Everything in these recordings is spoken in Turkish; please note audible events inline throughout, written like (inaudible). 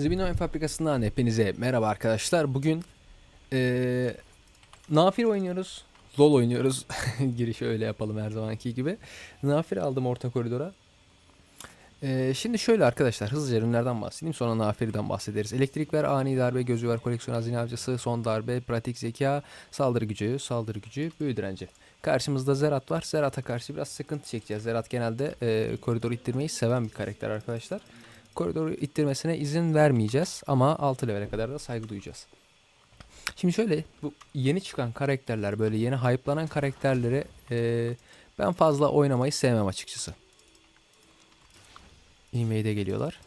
Zibin Oyun Fabrikası'ndan hepinize merhaba arkadaşlar. Bugün eee Nafir oynuyoruz. LoL oynuyoruz. (laughs) Girişi öyle yapalım her zamanki gibi. Nafir aldım orta koridora. Eee, şimdi şöyle arkadaşlar hızlıca ürünlerden bahsedeyim sonra Nafir'den bahsederiz. Elektrik ver, ani darbe, gözü ver, koleksiyon hazine avcısı, son darbe, pratik zeka, saldırı gücü, saldırı gücü, büyü direnci. Karşımızda Zerat var. Zerat'a karşı biraz sıkıntı çekeceğiz. Zerat genelde eee koridoru ittirmeyi seven bir karakter arkadaşlar koridoru ittirmesine izin vermeyeceğiz ama 6 levele kadar da saygı duyacağız. Şimdi şöyle bu yeni çıkan karakterler böyle yeni hype'lanan karakterleri eee, ben fazla oynamayı sevmem açıkçası. E-mail'de geliyorlar.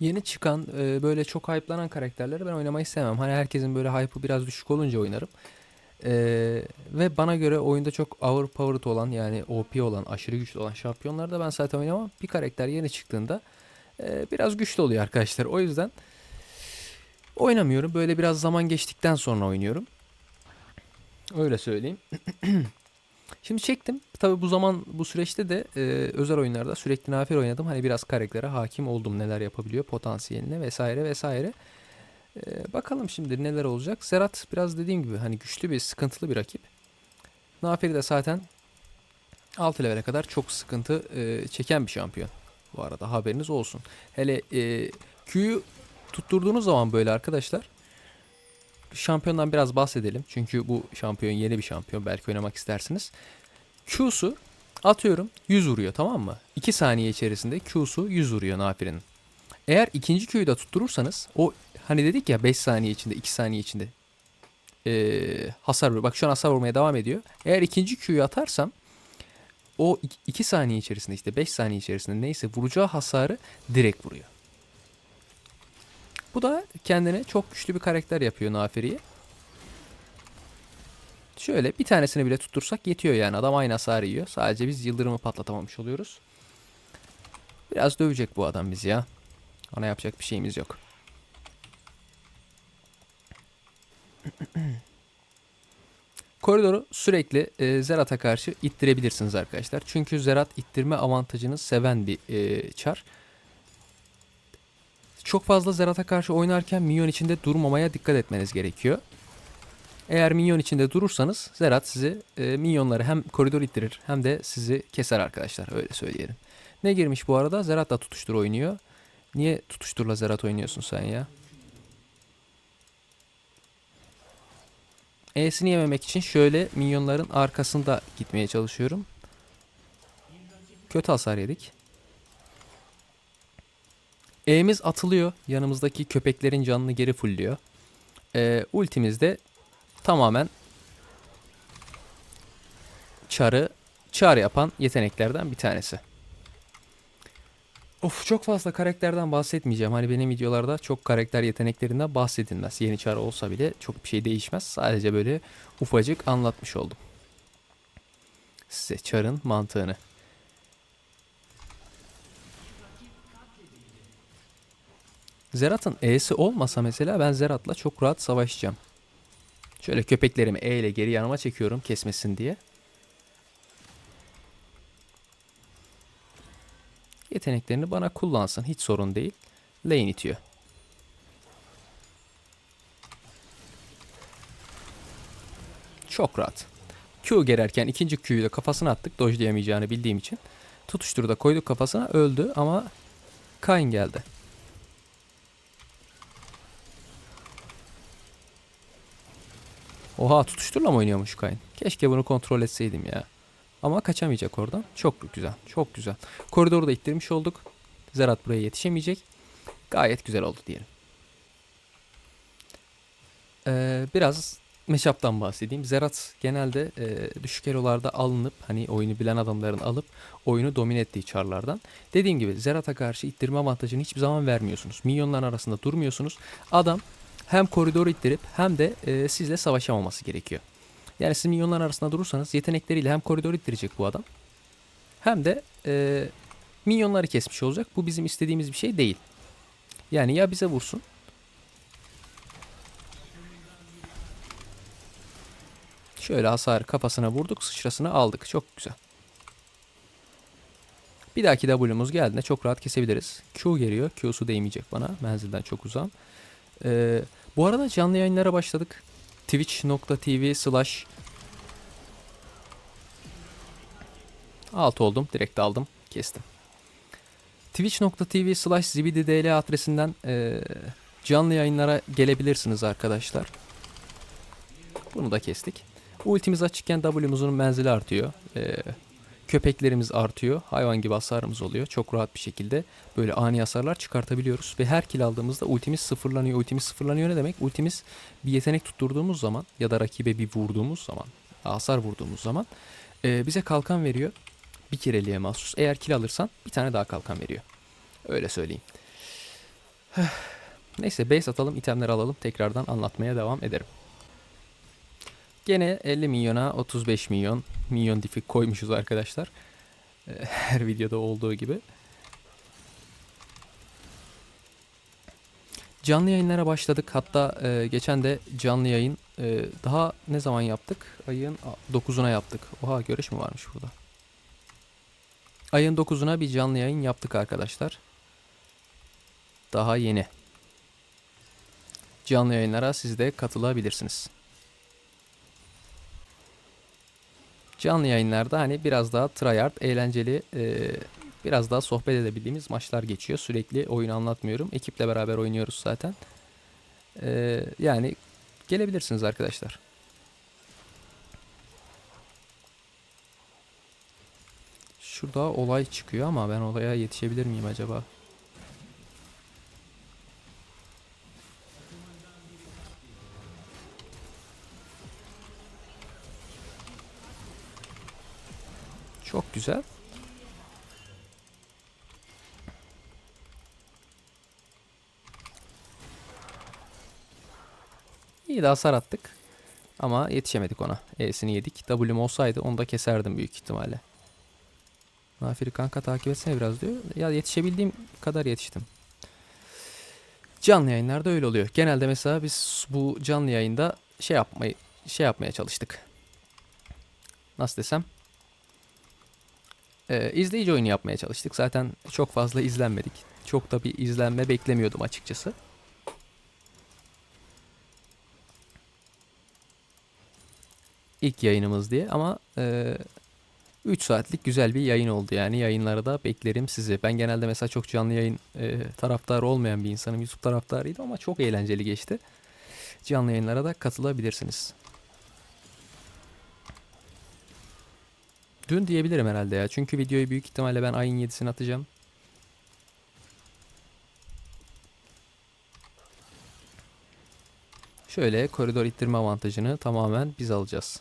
Yeni çıkan eee, böyle çok hype'lanan karakterleri ben oynamayı sevmem. Hani herkesin böyle hype'ı biraz düşük olunca oynarım. Eee, ve bana göre oyunda çok overpowered olan yani OP olan aşırı güçlü olan şampiyonlarda ben zaten oynamam. Bir karakter yeni çıktığında eee, biraz güçlü oluyor arkadaşlar. O yüzden oynamıyorum. Böyle biraz zaman geçtikten sonra oynuyorum. Öyle söyleyeyim. (clears throat) Şimdi çektim. Tabi bu zaman bu süreçte de eee, özel oyunlarda sürekli nafir oynadım. Hani biraz karaktere hakim oldum. Neler yapabiliyor potansiyeline vesaire vesaire. Ee, bakalım şimdi neler olacak. Zerat biraz dediğim gibi hani güçlü bir sıkıntılı bir rakip. Nafiri de zaten 6 levele kadar çok sıkıntı e, çeken bir şampiyon. Bu arada haberiniz olsun. Hele e, Q'yu tutturduğunuz zaman böyle arkadaşlar şampiyondan biraz bahsedelim. Çünkü bu şampiyon yeni bir şampiyon. Belki oynamak istersiniz. Q'su atıyorum 100 vuruyor tamam mı? 2 saniye içerisinde Q'su 100 vuruyor Nafir'in. Eğer ikinci Q'yu da tutturursanız o hani dedik ya 5 saniye içinde 2 saniye içinde eee, hasar vuruyor. Bak şu an hasar vurmaya devam ediyor. Eğer ikinci Q'yu atarsam o 2 saniye içerisinde işte 5 saniye içerisinde neyse vuracağı hasarı direkt vuruyor. Bu da kendine çok güçlü bir karakter yapıyor Naferi'ye. Şöyle bir tanesini bile tuttursak yetiyor yani. Adam aynı hasarı yiyor. Sadece biz yıldırımı patlatamamış oluyoruz. Biraz dövecek bu adam bizi ya. Ona yapacak bir şeyimiz yok. (clears throat) Koridoru sürekli e, Zerat'a karşı ittirebilirsiniz arkadaşlar. Çünkü Zerat ittirme avantajını seven bir e, çar. Çok fazla Zerat'a karşı oynarken minyon içinde durmamaya dikkat etmeniz gerekiyor. Eğer minyon içinde durursanız Zerat sizi e, minyonları hem koridor ittirir hem de sizi keser arkadaşlar öyle söyleyelim. Ne girmiş bu arada? Zerat da tutuştur oynuyor. Niye tutuşturla Zerat oynuyorsun sen ya? E'sini yememek için şöyle minyonların arkasında gitmeye çalışıyorum. Kötü hasar yedik. E'miz atılıyor. Yanımızdaki köpeklerin canını geri fullliyor. Ee, ultimiz de tamamen çarı çar yapan yeteneklerden bir tanesi. Of çok fazla karakterden bahsetmeyeceğim. Hani benim videolarda çok karakter yeteneklerinden bahsedilmez. Yeni çar olsa bile çok bir şey değişmez. Sadece böyle ufacık anlatmış oldum. Size çarın mantığını. Zerat'ın E'si olmasa mesela ben Zerat'la çok rahat savaşacağım. Şöyle köpeklerimi E ile geri yanıma çekiyorum kesmesin diye. Yeteneklerini bana kullansın. Hiç sorun değil. Lane itiyor. Çok rahat. Q gererken ikinci Q'yu da kafasına attık. Dojlayamayacağını bildiğim için. Tutuşturu da koyduk kafasına. Öldü ama Kayn geldi. Oha tutuşturla mı oynuyormuş Kayn? Keşke bunu kontrol etseydim ya. Ama kaçamayacak oradan. Çok güzel. Çok güzel. Koridoru da ittirmiş olduk. Zerat buraya yetişemeyecek. Gayet güzel oldu diyelim. Ee, biraz meşaptan bahsedeyim. Zerat genelde e, düşük elolarda alınıp hani oyunu bilen adamların alıp oyunu domine ettiği çarlardan. Dediğim gibi Zerat'a karşı ittirme avantajını hiçbir zaman vermiyorsunuz. Minyonların arasında durmuyorsunuz. Adam hem koridoru ittirip hem de e, sizle savaşamaması gerekiyor. Yani siz minyonlar arasında durursanız yetenekleriyle hem koridoru ittirecek bu adam. Hem de e, minyonları kesmiş olacak. Bu bizim istediğimiz bir şey değil. Yani ya bize vursun. Şöyle hasar kafasına vurduk. Sıçrasını aldık. Çok güzel. Bir dahaki W'muz geldiğinde çok rahat kesebiliriz. Q geliyor. Q'su değmeyecek bana. Menzilden çok uzağım. Ee, bu arada canlı yayınlara başladık. Twitch.tv slash Alt oldum. Direkt aldım. Kestim. Twitch.tv slash zibididl adresinden e, canlı yayınlara gelebilirsiniz arkadaşlar. Bunu da kestik. Ultimiz açıkken W'muzun menzili artıyor. E, köpeklerimiz artıyor. Hayvan gibi hasarımız oluyor. Çok rahat bir şekilde böyle ani hasarlar çıkartabiliyoruz. Ve her kill aldığımızda ultimiz sıfırlanıyor. Ultimiz sıfırlanıyor ne demek? Ultimiz bir yetenek tutturduğumuz zaman ya da rakibe bir vurduğumuz zaman, hasar vurduğumuz zaman e, bize kalkan veriyor. Bir kereliğe mahsus. Eğer kill alırsan bir tane daha kalkan veriyor. Öyle söyleyeyim. (sighs) Neyse base atalım, itemleri alalım. Tekrardan anlatmaya devam ederim. Gene 50 milyona 35 milyon milyon diff'i koymuşuz arkadaşlar. Ee, (laughs) Her videoda olduğu gibi. Canlı yayınlara başladık. Hatta e, geçen de canlı yayın e, daha ne zaman yaptık? Ayın 9'una yaptık. Oha görüş mü varmış burada? Ayın 9'una bir canlı yayın yaptık arkadaşlar. Daha yeni. Canlı yayınlara siz de katılabilirsiniz. Canlı yayınlarda hani biraz daha tryhard, eğlenceli, e, biraz daha sohbet edebildiğimiz maçlar geçiyor. Sürekli oyun anlatmıyorum. Ekiple beraber oynuyoruz zaten. E, yani gelebilirsiniz arkadaşlar. Şurada olay çıkıyor ama ben olaya yetişebilir miyim acaba? Güzel. İyi de hasar attık. Ama yetişemedik ona. E'sini yedik. W'm olsaydı onu da keserdim büyük ihtimalle. Nafiri kanka takip etsene biraz diyor. Ya yetişebildiğim kadar yetiştim. Canlı yayınlarda öyle oluyor. Genelde mesela biz bu canlı yayında şey yapmayı şey yapmaya çalıştık. Nasıl desem? Ee, izleyici oyunu yapmaya çalıştık. Zaten çok fazla izlenmedik. Çok da bir izlenme beklemiyordum açıkçası. İlk yayınımız diye ama e, 3 saatlik güzel bir yayın oldu yani. Yayınları da beklerim sizi. Ben genelde mesela çok canlı yayın e, taraftarı olmayan bir insanım. YouTube taraftarıydım ama çok eğlenceli geçti. Canlı yayınlara da katılabilirsiniz. Dün diyebilirim herhalde ya. Çünkü videoyu büyük ihtimalle ben ayın 7'sine atacağım. Şöyle koridor ittirme avantajını tamamen biz alacağız.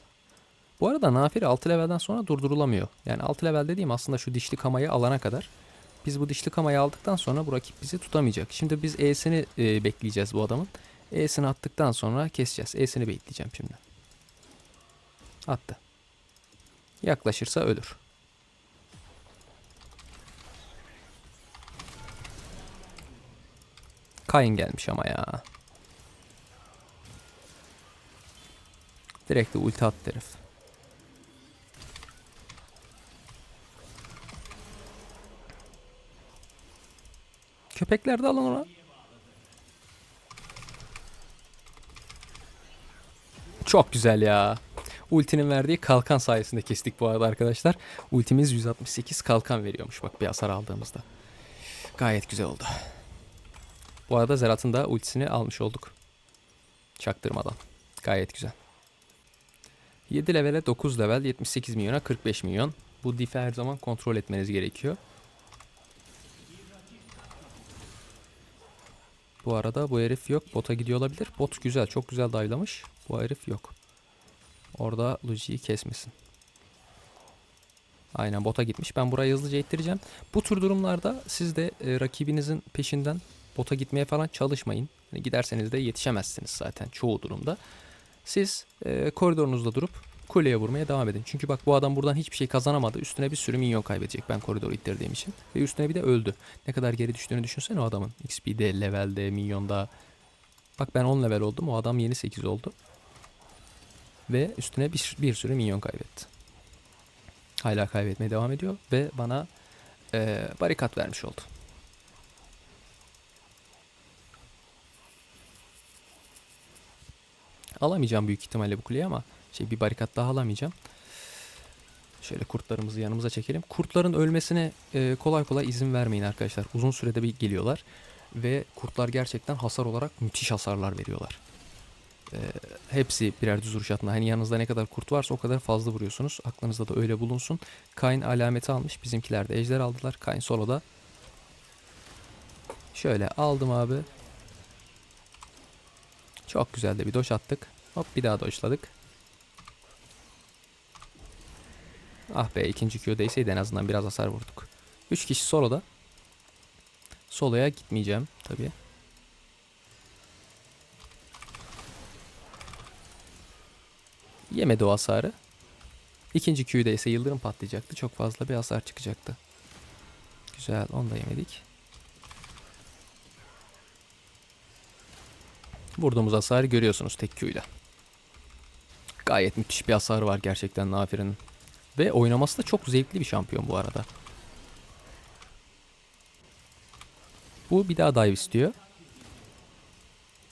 Bu arada Nafiri 6 levelden sonra durdurulamıyor. Yani 6 level dediğim aslında şu dişli kamayı alana kadar. Biz bu dişli kamayı aldıktan sonra bu rakip bizi tutamayacak. Şimdi biz E'sini e, bekleyeceğiz bu adamın. E'sini attıktan sonra keseceğiz. E'sini bekleyeceğim şimdi. Attı. Yaklaşırsa ölür. Kayn gelmiş ama ya. Direkt de ulti attı herif. Köpekler de alın ona. Çok güzel ya. Ultinin verdiği kalkan sayesinde kestik bu arada arkadaşlar. Ultimiz 168 kalkan veriyormuş bak bir hasar aldığımızda. Gayet güzel oldu. Bu arada Zerat'ın da ultisini almış olduk. Çaktırmadan. Gayet güzel. 7 levele 9 level 78 milyona 45 milyon. Bu diff'i her zaman kontrol etmeniz gerekiyor. Bu arada bu herif yok. Bota gidiyor olabilir. Bot güzel. Çok güzel daylamış. Bu herif yok. Orada Luigi'yi kesmesin. Aynen bota gitmiş. Ben burayı hızlıca ittireceğim. Bu tür durumlarda siz de e, rakibinizin peşinden bota gitmeye falan çalışmayın. Hani giderseniz de yetişemezsiniz zaten çoğu durumda. Siz e, koridorunuzda durup kuleye vurmaya devam edin. Çünkü bak bu adam buradan hiçbir şey kazanamadı. Üstüne bir sürü minyon kaybedecek ben koridoru ittirdiğim için. Ve üstüne bir de öldü. Ne kadar geri düştüğünü düşünsene o adamın. XP'de, levelde, minyonda. Bak ben 10 level oldum. O adam yeni 8 oldu. Ve üstüne bir, bir sürü minyon kaybetti. Hala kaybetmeye devam ediyor. Ve bana e, barikat vermiş oldu. Alamayacağım büyük ihtimalle bu kuleyi ama şey bir barikat daha alamayacağım. Şöyle kurtlarımızı yanımıza çekelim. Kurtların ölmesine e, kolay kolay izin vermeyin arkadaşlar. Uzun sürede bir geliyorlar ve kurtlar gerçekten hasar olarak müthiş hasarlar veriyorlar. E, hepsi birer düz vuruş atma. Hani yanınızda ne kadar kurt varsa o kadar fazla vuruyorsunuz. Aklınızda da öyle bulunsun. Kain alameti almış. Bizimkiler de ejder aldılar. Kain soloda. Şöyle aldım abi. Çok güzel de bir doş attık. Hop bir daha doşladık. Ah be ikinci Q değseydi en azından biraz hasar vurduk. 3 kişi soloda. Soloya gitmeyeceğim tabii. Yemedi o hasarı. İkinci Q'de ise yıldırım patlayacaktı. Çok fazla bir hasar çıkacaktı. Güzel onu da yemedik. Vurduğumuz hasarı görüyorsunuz tek Q'yla. Gayet müthiş bir hasarı var gerçekten Nafire'nin. Ve oynaması da çok zevkli bir şampiyon bu arada. Bu bir daha dive istiyor.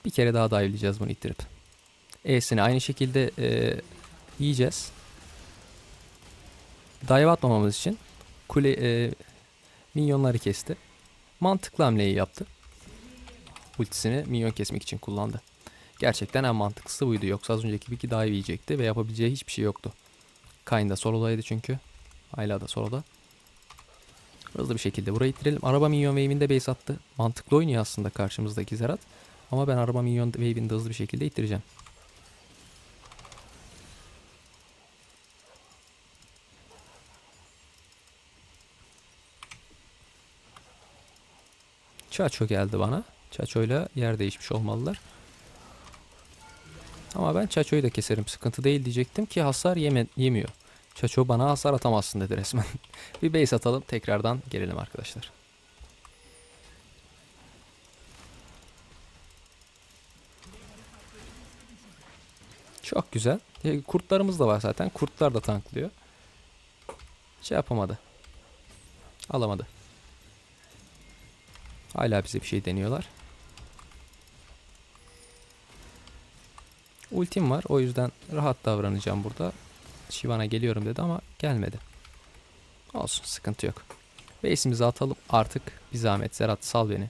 Bir kere daha dive'leyeceğiz bunu ittirip. E'sini aynı şekilde e, yiyeceğiz. Dive atmamamız için kule e, minyonları kesti. Mantıklı hamleyi yaptı. Ultisini minyon kesmek için kullandı. Gerçekten en mantıklısı buydu. Yoksa az önceki bir dive yiyecekti ve yapabileceği hiçbir şey yoktu. Kain da solodaydı çünkü. Ayla da soloda. Hızlı bir şekilde burayı ittirelim. Araba minyon wave'inde base attı. Mantıklı oynuyor aslında karşımızdaki Zerat. Ama ben araba minyon wave'ini de hızlı bir şekilde ittireceğim. Chacho geldi bana. Chacho'yla yer değişmiş olmalılar. Ama ben Chacho'yu da keserim. Sıkıntı değil diyecektim ki hasar yeme yemiyor. Chacho bana hasar atamazsın dedi resmen. (laughs) bir base atalım tekrardan gelelim arkadaşlar. Çok güzel. E, Kurtlarımız da var zaten. Kurtlar da tanklıyor. Şey yapamadı. Alamadı. Hala bize bir şey deniyorlar. Ultim var. O yüzden rahat davranacağım burada. Şivana geliyorum dedi ama gelmedi. Olsun sıkıntı yok. Base'imizi atalım artık. Bir zahmet Zerat sal beni.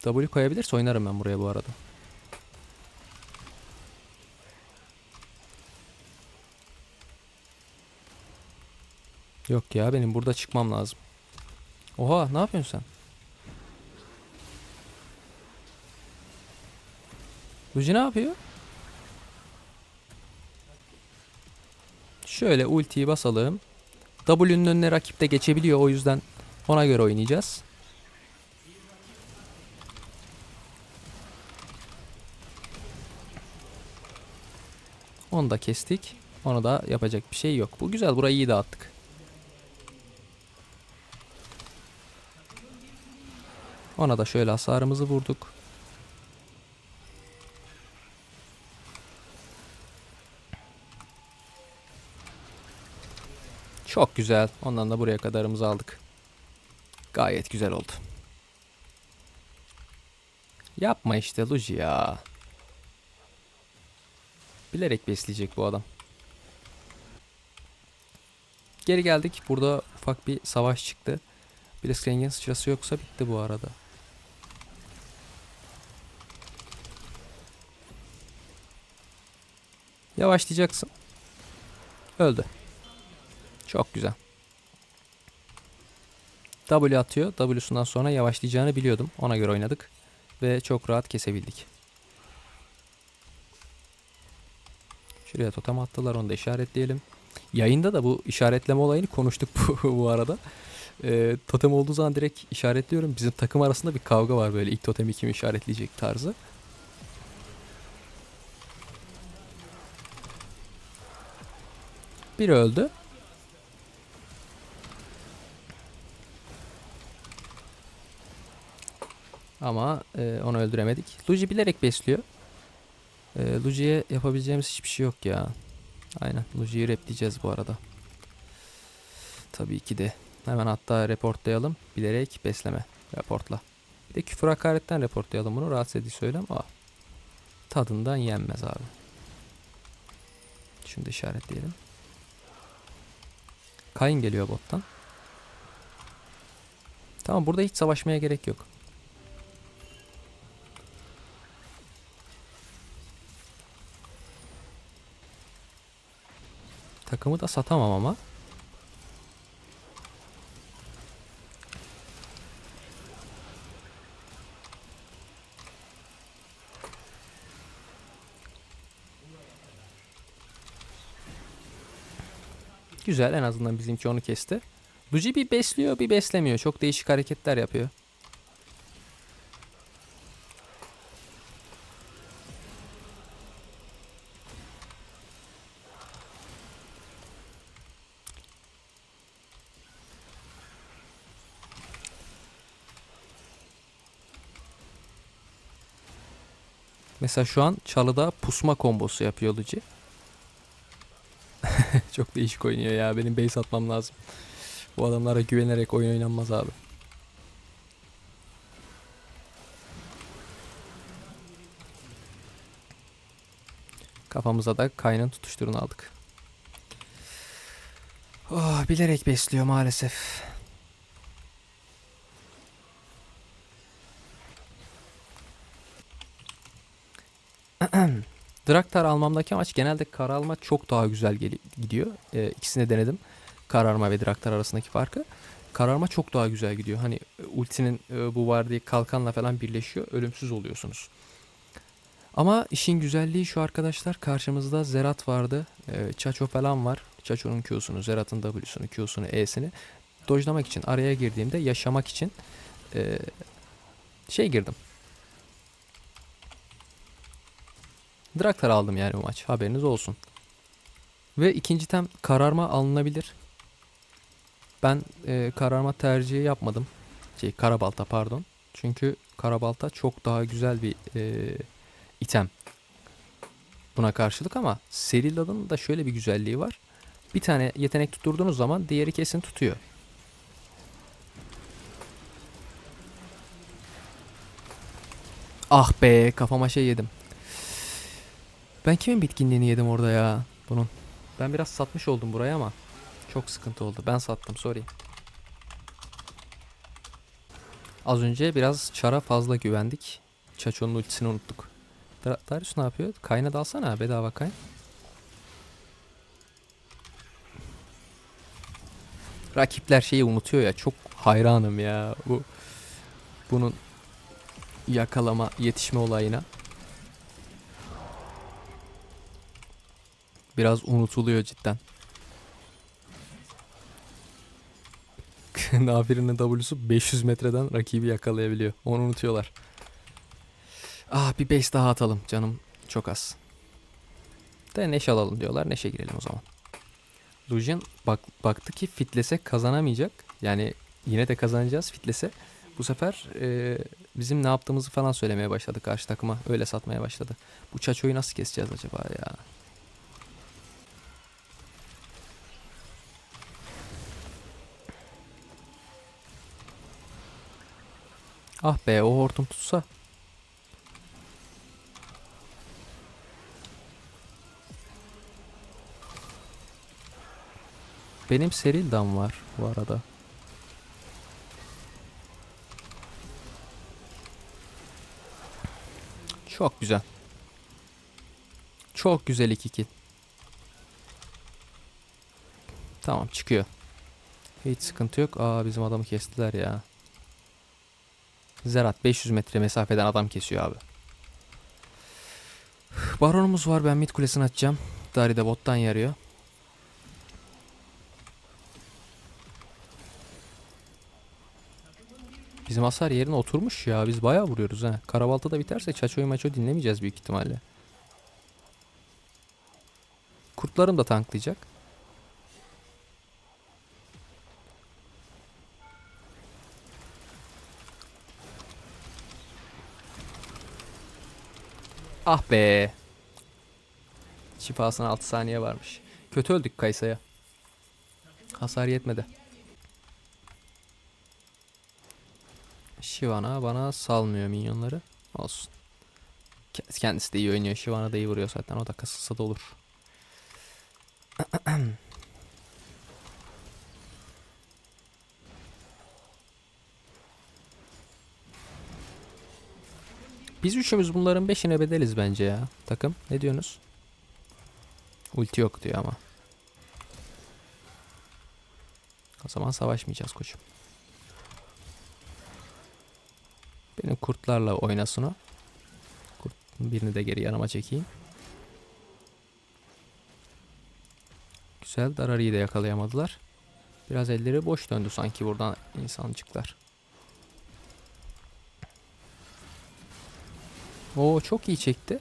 W koyabilirse oynarım ben buraya bu arada. Yok ya benim burada çıkmam lazım. Oha ne yapıyorsun sen? Luigi ne yapıyor? Şöyle ultiyi basalım. W'nun önüne rakip de geçebiliyor o yüzden ona göre oynayacağız. Onu da kestik. Onu da yapacak bir şey yok. Bu güzel. Burayı iyi dağıttık. Ona da şöyle hasarımızı vurduk. Çok güzel. Ondan da buraya kadarımızı aldık. Gayet güzel oldu. Yapma işte Luigi ya. Bilerek besleyecek bu adam. Geri geldik. Burada ufak bir savaş çıktı. Blitzcrank'in sıçrası yoksa bitti bu arada. Yavaşlayacaksın. Öldü. Çok güzel. W atıyor. W'sundan sonra yavaşlayacağını biliyordum. Ona göre oynadık. Ve çok rahat kesebildik. Şuraya totem attılar. Onu da işaretleyelim. Yayında da bu işaretleme olayını konuştuk (laughs) bu, bu arada. Ee, totem olduğu zaman direkt işaretliyorum. Bizim takım arasında bir kavga var böyle. ilk totemi kim işaretleyecek tarzı. Biri öldü. Ama e, onu öldüremedik. Luigi bilerek besliyor. E, Luigi'ye yapabileceğimiz hiçbir şey yok ya. Aynen. Luigi'yi repleyeceğiz bu arada. tabii ki de. Hemen hatta reportlayalım. Bilerek besleme. Reportla. Bir de küfür hakaretten reportlayalım bunu. Rahatsız edici söylem. Aa. Tadından yenmez abi. Şunu da işaretleyelim. Kayn geliyor bottan. Tamam burada hiç savaşmaya gerek yok. Takımı da satamam ama. Güzel en azından bizimki onu kesti. Luigi bir besliyor bir beslemiyor. Çok değişik hareketler yapıyor. Mesela şu an çalıda pusma kombosu yapıyor Luigi. (laughs) Çok değişik oynuyor ya. Benim base atmam lazım. Bu adamlara güvenerek oyun oynanmaz abi. Kafamıza da kaynın tutuşturunu aldık. Oh, bilerek besliyor maalesef. (clears throat) Draktar almamdaki amaç genelde kar alma çok daha güzel geli- gidiyor. Ee, ikisini de denedim. Kararma ve Draktar arasındaki farkı. Kararma çok daha güzel gidiyor. Hani e, ultinin e, bu var diye kalkanla falan birleşiyor. Ölümsüz oluyorsunuz. Ama işin güzelliği şu arkadaşlar. Karşımızda Zerat vardı. E, Chacho falan var. Chacho'nun Q'sunu, Zerat'ın W'sunu, Q'sunu, E'sini. Dojlamak için araya girdiğimde yaşamak için e, şey girdim. Draktar aldım yani bu maç. Haberiniz olsun. Ve ikinci tem kararma alınabilir. Ben e, kararma tercihi yapmadım. Şey karabalta pardon. Çünkü karabalta çok daha güzel bir e, item. Buna karşılık ama Serila'nın da şöyle bir güzelliği var. Bir tane yetenek tutturduğunuz zaman diğeri kesin tutuyor. Ah be kafama şey yedim. Ben kimin bitkinliğini yedim orada ya bunun. Ben biraz satmış oldum buraya ama çok sıkıntı oldu. Ben sattım sorry. Az önce biraz çara fazla güvendik. Çaço'nun ultisini unuttuk. Dar- Darius ne yapıyor? Kayna dalsana bedava kay. Rakipler şeyi unutuyor ya. Çok hayranım ya. Bu bunun yakalama, yetişme olayına. Biraz unutuluyor cidden. (laughs) Nafir'in W'su 500 metreden rakibi yakalayabiliyor. Onu unutuyorlar. Ah bir base daha atalım canım. Çok az. De neşe alalım diyorlar. Neşe girelim o zaman. Lucian bak, baktı ki fitlese kazanamayacak. Yani yine de kazanacağız fitlese. Bu sefer e, bizim ne yaptığımızı falan söylemeye başladı karşı takıma. Öyle satmaya başladı. Bu Chacho'yu nasıl keseceğiz acaba ya? Ah be o hortum tutsa. Benim Serildam var bu arada. Çok güzel. Çok güzel 2 kill. Tamam çıkıyor. Hiç sıkıntı yok. Aa bizim adamı kestiler ya. Zerat 500 metre mesafeden adam kesiyor abi. Baronumuz var ben mid kulesini açacağım. Dari de bottan yarıyor. Bizim hasar yerine oturmuş ya. Biz bayağı vuruyoruz ha. Karabalta da biterse çaçoyu maço dinlemeyeceğiz büyük ihtimalle. Kurtlarım da tanklayacak. Ah be. Şifasına 6 saniye varmış. Kötü öldük Kaysa'ya. Hasar yetmedi. Shivana bana salmıyor minyonları. Olsun. Kendisi de iyi oynuyor. Shivana da iyi vuruyor zaten. O da kasılsa da olur. (clears throat) Biz üçümüz bunların beşine bedeliz bence ya. Takım. Ne diyorsunuz? Ulti yok diyor ama. O zaman savaşmayacağız koçum. Benim kurtlarla oynasın o. Kurt birini de geri yanıma çekeyim. Güzel. Darari'yi de yakalayamadılar. Biraz elleri boş döndü sanki buradan insancıklar. Oo çok iyi çekti.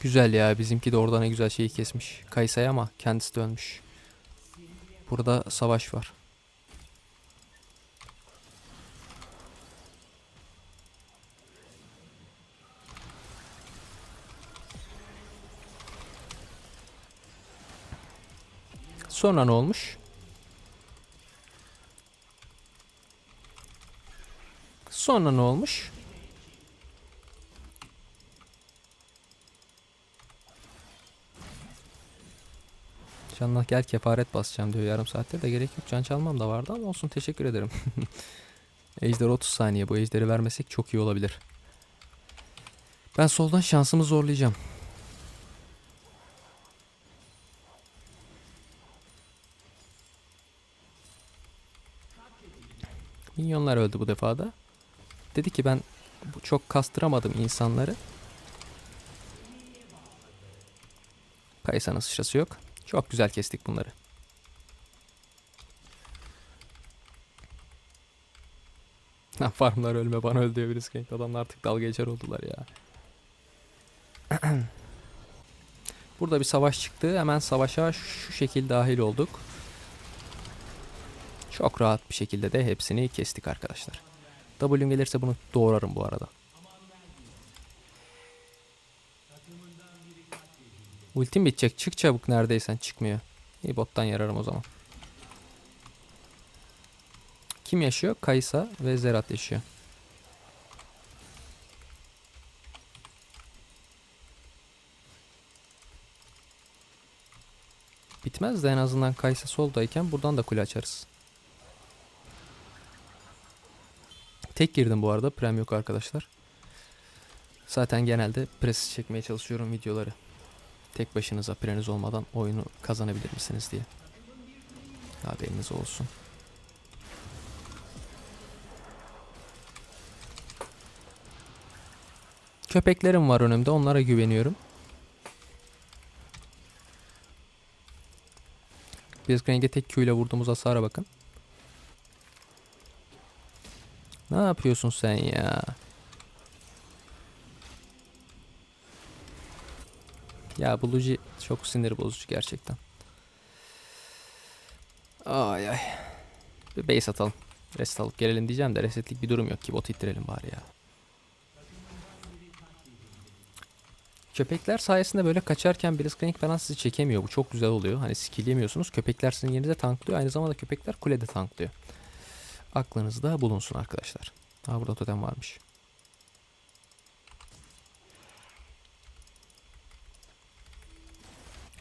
Güzel ya bizimki de orada ne güzel şeyi kesmiş. Kaysa'ya ama kendisi de ölmüş. Burada savaş var. Sonra ne olmuş? Sonra ne olmuş? Canla gel kefaret basacağım diyor yarım saattir de gerek yok. Can çalmam da vardı ama olsun teşekkür ederim. (laughs) Ejder 30 saniye. Bu ejderi vermesek çok iyi olabilir. Ben soldan şansımı zorlayacağım. Minyonlar öldü bu defada. Dedi ki ben çok kastıramadım insanları. Kaysanın sıçrası yok. Çok güzel kestik bunları. Farmlar ölme bana öl diyor birisi. Adamlar artık dalga geçer oldular ya. (clears throat) Burada bir savaş çıktı. Hemen savaşa şu şekil dahil olduk. Çok rahat bir şekilde de hepsini kestik arkadaşlar. W'm gelirse bunu doğrarım bu arada. Ultim bitecek. Çık çabuk neredeysen. Çıkmıyor. İyi bottan yararım o zaman. Kim yaşıyor? Kaysa ve Zerat yaşıyor. Bitmez de en azından Kaysa soldayken buradan da kule açarız. Tek girdim bu arada. Prem yok arkadaşlar. Zaten genelde pres çekmeye çalışıyorum videoları. Tek başınıza preniz olmadan oyunu kazanabilir misiniz diye. Haberiniz olsun. Köpeklerim var önümde. Onlara güveniyorum. Blitzcrank'e tek Q ile vurduğumuz hasara bakın. Ne yapıyorsun sen ya? Ya bu Luigi çok sinir bozucu gerçekten. Ay ay. Bir base atalım. Rest alıp gelelim diyeceğim de resetlik bir durum yok ki bot ittirelim bari ya. Köpekler sayesinde böyle kaçarken Blitzcrank falan sizi çekemiyor. Bu çok güzel oluyor. Hani skill yemiyorsunuz. Köpekler sizin yerinize tanklıyor. Aynı zamanda köpekler kulede tanklıyor. Aklınızda bulunsun arkadaşlar. Ha burada totem varmış.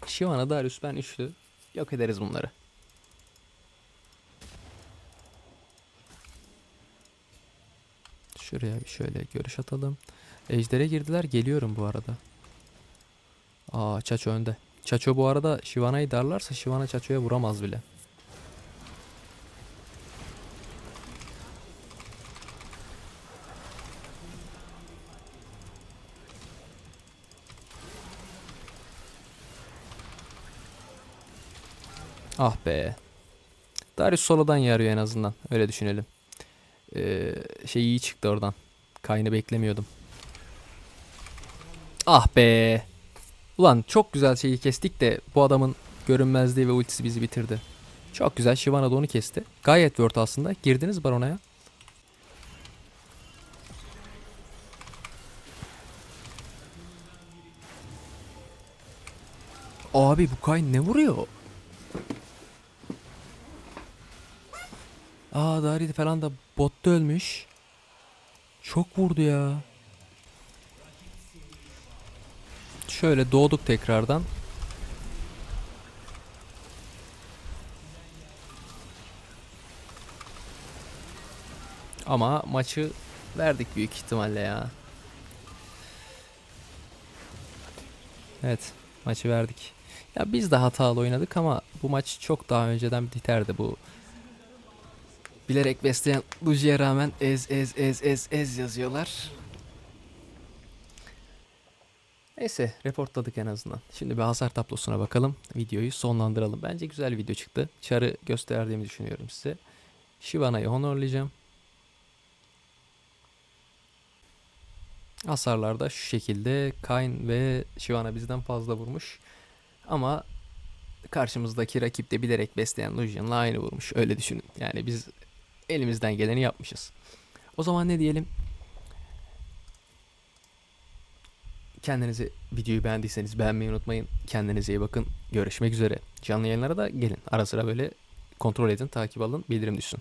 Shyvana, Darius ben üçlü. Yok ederiz bunları. Şuraya bir şöyle görüş atalım. Ejder'e girdiler. Geliyorum bu arada. Aa Çaço önde. Çaço bu arada Shyvana'yı darlarsa Shyvana Çaço'ya vuramaz bile. Ah be. Darius solodan yarıyor en azından. Öyle düşünelim. Ee, şey iyi çıktı oradan. Kaynı beklemiyordum. Ah be. Ulan çok güzel şeyi kestik de bu adamın görünmezliği ve ultisi bizi bitirdi. Çok güzel. Shyvana da onu kesti. Gayet word aslında. Girdiniz baronaya. Abi bu Kayn ne vuruyor? Aa Daride falan da botta ölmüş. Çok vurdu ya. Şöyle doğduk tekrardan. Ama maçı verdik büyük ihtimalle ya. Evet, maçı verdik. Ya biz de hatalı oynadık ama bu maç çok daha önceden biterdi bu. Bilerek besleyen Luji'ye rağmen ez ez ez ez ez yazıyorlar. Neyse reportladık en azından. Şimdi bir hasar tablosuna bakalım. Videoyu sonlandıralım. Bence güzel video çıktı. Çarı gösterdiğimi düşünüyorum size. Shivana'yı honorlayacağım. Hasarlarda şu şekilde Kayn ve Shyvana bizden fazla vurmuş. Ama karşımızdaki rakip de bilerek besleyen Lucian'la aynı vurmuş. Öyle düşünün. Yani biz elimizden geleni yapmışız. O zaman ne diyelim? Kendinize videoyu beğendiyseniz beğenmeyi unutmayın. Kendinize iyi bakın. Görüşmek üzere. Canlı yayınlara da gelin. Ara sıra böyle kontrol edin, takip alın, bildirim düşsün.